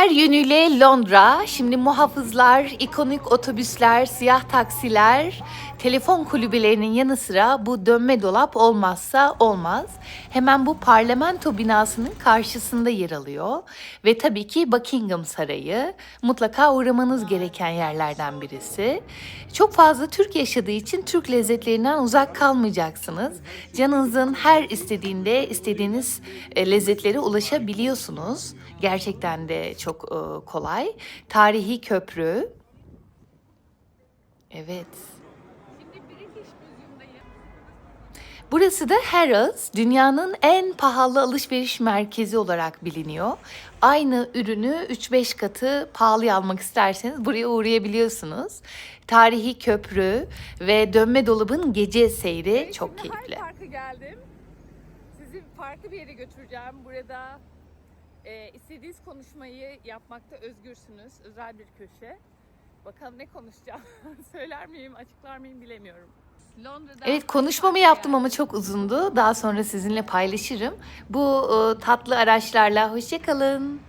Her yönüyle Londra, şimdi muhafızlar, ikonik otobüsler, siyah taksiler, telefon kulübelerinin yanı sıra bu dönme dolap olmazsa olmaz. Hemen bu parlamento binasının karşısında yer alıyor. Ve tabii ki Buckingham Sarayı mutlaka uğramanız gereken yerlerden birisi. Çok fazla Türk yaşadığı için Türk lezzetlerinden uzak kalmayacaksınız. Canınızın her istediğinde istediğiniz e, lezzetlere ulaşabiliyorsunuz. Gerçekten de çok e, kolay. Tarihi köprü. Evet. Burası da Harrods, dünyanın en pahalı alışveriş merkezi olarak biliniyor. Aynı ürünü 3-5 katı pahalıya almak isterseniz buraya uğrayabiliyorsunuz. Tarihi köprü ve dönme dolabın gece seyri çok Şimdi keyifli. Park'a geldim. Sizi farklı bir yere götüreceğim. Burada e, istediğiniz konuşmayı yapmakta özgürsünüz. Özel bir köşe. Bakalım ne konuşacağım. Söyler miyim, açıklar mıyım bilemiyorum. Londra'da Evet konuşmamı yaptım ama çok uzundu. Daha sonra sizinle paylaşırım. Bu e, tatlı araçlarla hoşçakalın.